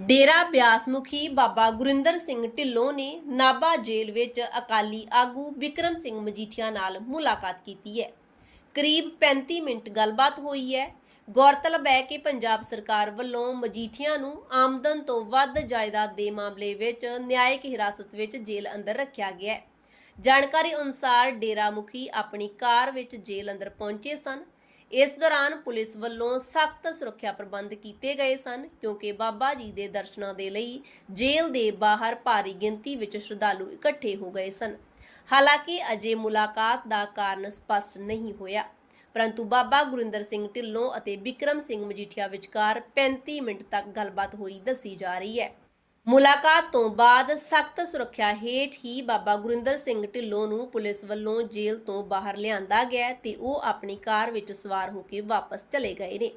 ਡੇਰਾ ਬਿਆਸ ਮੁਖੀ ਬਾਬਾ ਗੁਰਿੰਦਰ ਸਿੰਘ ਢਿੱਲੋਂ ਨੇ ਨਾਭਾ ਜੇਲ੍ਹ ਵਿੱਚ ਅਕਾਲੀ ਆਗੂ ਵਿਕਰਮ ਸਿੰਘ ਮਜੀਠੀਆ ਨਾਲ ਮੁਲਾਕਾਤ ਕੀਤੀ ਹੈ। ਕਰੀਬ 35 ਮਿੰਟ ਗੱਲਬਾਤ ਹੋਈ ਹੈ। ਗੌਰਤਲਬ ਹੈ ਕਿ ਪੰਜਾਬ ਸਰਕਾਰ ਵੱਲੋਂ ਮਜੀਠੀਆ ਨੂੰ ਆਮਦਨ ਤੋਂ ਵੱਧ ਜਾਇਦਾਦ ਦੇ ਮਾਮਲੇ ਵਿੱਚ ਨਿਆਇਕ ਹਿਰਾਸਤ ਵਿੱਚ ਜੇਲ੍ਹ ਅੰਦਰ ਰੱਖਿਆ ਗਿਆ ਹੈ। ਜਾਣਕਾਰੀ ਅਨੁਸਾਰ ਡੇਰਾ ਮੁਖੀ ਆਪਣੀ ਕਾਰ ਵਿੱਚ ਜੇਲ੍ਹ ਅੰਦਰ ਪਹੁੰਚੇ ਸਨ। ਇਸ ਦੌਰਾਨ ਪੁਲਿਸ ਵੱਲੋਂ ਸਖਤ ਸੁਰੱਖਿਆ ਪ੍ਰਬੰਧ ਕੀਤੇ ਗਏ ਸਨ, ਕਿਉਂਕਿ ਬਾਬਾ ਜੀ ਦੇ ਦਰਸ਼ਨਾਂ ਦੇ ਲਈ ਜੇਲ੍ਹ ਦੇ ਬਾਹਰ ਭਾਰੀ ਗਿਣਤੀ ਵਿੱਚ ਸ਼ਰਧਾਲੂ ਇਕੱਠੇ ਹੋ ਗਏ ਸਨ। ਹਾਲਾਂਕਿ ਅਜੇ ਮੁਲਾਕਾਤ ਦਾ ਕਾਰਨ ਸਪਸ਼ਟ ਨਹੀਂ ਹੋਇਆ। ਪਰੰਤੂ ਬਾਬਾ ਗੁਰਿੰਦਰ ਸਿੰਘ ਢਿੱਲੋਂ ਅਤੇ ਵਿਕਰਮ ਸਿੰਘ ਮਜੀਠੀਆ ਵਿਚਕਾਰ 35 ਮਿੰਟ ਤੱਕ ਗੱਲਬਾਤ ਹੋਈ ਦੱਸੀ ਜਾ ਰਹੀ ਹੈ। ਮੁਲਾਕਾਤ ਤੋਂ ਬਾਅਦ ਸਖਤ ਸੁਰੱਖਿਆ ਹੇਠ ਹੀ ਬਾਬਾ ਗੁਰਿੰਦਰ ਸਿੰਘ ਢਿੱਲੋਂ ਨੂੰ ਪੁਲਿਸ ਵੱਲੋਂ ਜੇਲ੍ਹ ਤੋਂ ਬਾਹਰ ਲਿਆਂਦਾ ਗਿਆ ਤੇ ਉਹ ਆਪਣੀ ਕਾਰ ਵਿੱਚ ਸਵਾਰ ਹੋ ਕੇ ਵਾਪਸ ਚਲੇ ਗਏ ਨੇ।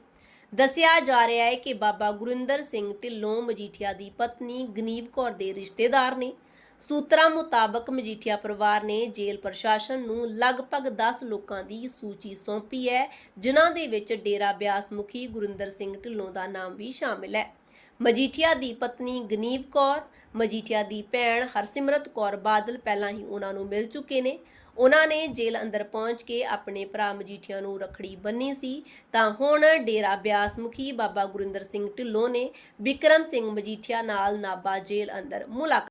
ਦੱਸਿਆ ਜਾ ਰਿਹਾ ਹੈ ਕਿ ਬਾਬਾ ਗੁਰਿੰਦਰ ਸਿੰਘ ਢਿੱਲੋਂ ਮਜੀਠੀਆ ਦੀ ਪਤਨੀ ਗਨੀਵ ਕੌਰ ਦੇ ਰਿਸ਼ਤੇਦਾਰ ਨੇ। ਸੂਤਰਾਂ ਮੁਤਾਬਕ ਮਜੀਠੀਆ ਪਰਿਵਾਰ ਨੇ ਜੇਲ੍ਹ ਪ੍ਰਸ਼ਾਸਨ ਨੂੰ ਲਗਭਗ 10 ਲੋਕਾਂ ਦੀ ਸੂਚੀ ਸੌਂਪੀ ਹੈ, ਜਿਨ੍ਹਾਂ ਦੇ ਵਿੱਚ ਡੇਰਾ ਬਿਆਸ ਮੁਖੀ ਗੁਰਿੰਦਰ ਸਿੰਘ ਢਿੱਲੋਂ ਦਾ ਨਾਮ ਵੀ ਸ਼ਾਮਿਲ ਹੈ। ਮਜੀਠੀਆ ਦੀ ਪਤਨੀ ਗਨੀਵ ਕੌਰ, ਮਜੀਠੀਆ ਦੀ ਭੈਣ ਹਰਸਿਮਰਤ ਕੌਰ ਬਾਦਲ ਪਹਿਲਾਂ ਹੀ ਉਹਨਾਂ ਨੂੰ ਮਿਲ ਚੁੱਕੇ ਨੇ। ਉਹਨਾਂ ਨੇ ਜੇਲ੍ਹ ਅੰਦਰ ਪਹੁੰਚ ਕੇ ਆਪਣੇ ਭਰਾ ਮਜੀਠੀਆ ਨੂੰ ਰਖੜੀ ਬੰਨੀ ਸੀ। ਤਾਂ ਹੁਣ ਡੇਰਾ ਬਿਆਸ ਮੁਖੀ ਬਾਬਾ ਗੁਰਿੰਦਰ ਸਿੰਘ ਢਿੱਲੋਂ ਨੇ ਵਿਕਰਮ ਸਿੰਘ ਮਜੀਠੀਆ ਨਾਲ ਨਾਬਾ ਜੇਲ੍ਹ ਅੰਦਰ ਮੁਲਾਕਾਤ